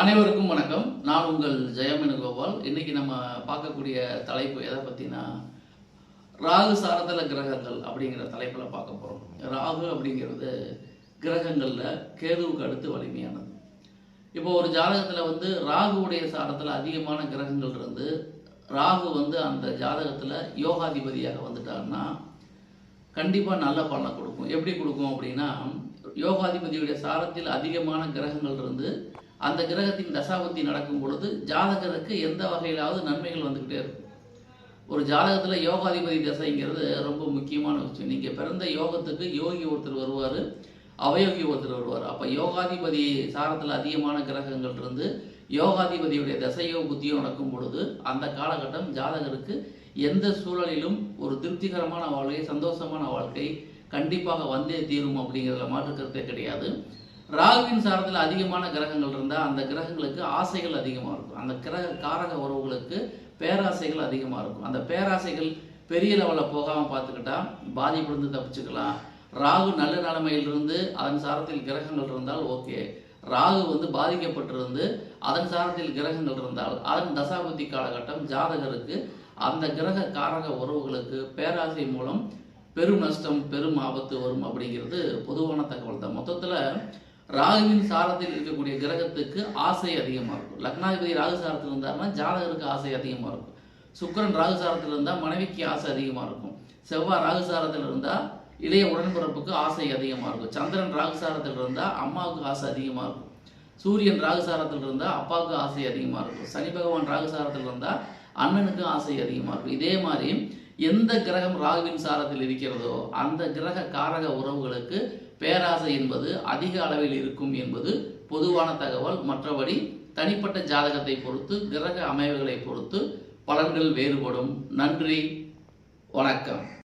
அனைவருக்கும் வணக்கம். நான் உங்கள் ஜெயமேனுகோபால். இன்னைக்கு நம்ம பார்க்கக்கூடிய தலைப்பு எதை பற்றினா ராகு சாரதல கிரகங்கள் அப்படிங்கிற தலைப்பில் பார்க்க போகிறோம் ராகு அப்படிங்கிறது கிரகங்களில் கேதுவுக்கு அடுத்து வலிமையானது. இப்போ ஒரு ஜாதகத்தில் வந்து ராகுவுடைய சாரத்தில் அதிகமான கிரகங்கள் இருந்து ராகு வந்து அந்த ஜாதகத்தில் யோகாதிபதியாக வந்துட்டாருன்னா கண்டிப்பாக நல்ல பலனை கொடுக்கும். எப்படி கொடுக்கும் அப்படின்னா யோகாதிபதியுடைய சாரத்தில் அதிகமான கிரகங்கள் இருந்து அந்த கிரகத்தின் தசாபத்தி நடக்கும் பொழுது ஜாதகருக்கு எந்த வகையிலாவது நன்மைகள் வந்துக்கிட்டே இருக்கும். ஒரு ஜாதகத்தில் யோகாதிபதி தசைங்கிறது ரொம்ப முக்கியமான விஷயம். நீங்கள் பிறந்த யோகத்துக்கு யோகி ஒருத்தர் வருவார் அவயோகி ஒருத்தர் வருவார். அப்போ யோகாதிபதி சாரத்தில் அதிகமான கிரகங்கள் இருந்து யோகாதிபதியுடைய தசையோ புத்தியோ நடக்கும் பொழுது அந்த காலகட்டம் ஜாதகருக்கு எந்த சூழலிலும் ஒரு திருப்திகரமான வாழ்க்கை சந்தோஷமான வாழ்க்கை கண்டிப்பாக வந்தே தீரும் அப்படிங்கிறதுல மாற்றுக்கருத்தே கிடையாது. ராகுவின் சாரத்தில் அதிகமான கிரகங்கள் இருந்தால் அந்த கிரகங்களுக்கு ஆசைகள் அதிகமாக இருக்கும். அந்த கிரக காரக உறவுகளுக்கு பேராசைகள் அதிகமாக இருக்கும். அந்த பேராசைகள் பெரிய லெவலில் போகாமல் பார்த்துக்கிட்டா பாதிப்பிலிருந்து தப்பிச்சுக்கலாம். ராகு நல்ல நிலைமையிலிருந்து அதன் சாரத்தில் கிரகங்கள் இருந்தால் ஓகே. ராகு வந்து பாதிக்கப்பட்டிருந்து அதன் சாரத்தில் கிரகங்கள் இருந்தால் அதன் தசாபதி காலகட்டம் ஜாதகருக்கு அந்த கிரக காரக உறவுகளுக்கு பேராசை மூலம் பெரும் நஷ்டம் பெரும் ஆபத்து வரும் அப்படிங்கிறது பொதுவான தகவல் தான் மொத்தத்தில் ராகுவின் சாரத்தில் இருக்கக்கூடிய கிரகத்துக்கு ஆசை அதிகமாக இருக்கும். லக்னாதிபதி ராகு சாரத்தில் இருந்தாருன்னா ஜாதகருக்கு ஆசை அதிகமாக இருக்கும். சுக்கிரன் ராகு சாரத்தில் இருந்தால் மனைவிக்கு ஆசை அதிகமாக இருக்கும். செவ்வாய் ராகு சாரத்தில் இருந்தால் இளைய உடன்பிறப்புக்கு ஆசை அதிகமாக இருக்கும். சந்திரன் ராகு சாரத்தில் இருந்தால் அம்மாவுக்கு ஆசை அதிகமாக இருக்கும். சூரியன் ராகு சாரத்தில் இருந்தால் அப்பாவுக்கு ஆசை அதிகமாக இருக்கும். சனி பகவான் ராகு சாரத்தில் இருந்தால் அண்ணனுக்கு ஆசை அதிகமாக இருக்கும். இதே மாதிரி எந்த கிரகம் ராகுவின் சாரத்தில் இருக்கிறதோ அந்த கிரக காரக உறவுகளுக்கு பேராசை என்பது அதிக அளவில் இருக்கும் என்பது பொதுவான தகவல். மற்றபடி தனிப்பட்ட ஜாதகத்தை பொறுத்து கிரக அமைவுகளை பொறுத்து பலன்கள் வேறுபடும். நன்றி. வணக்கம்.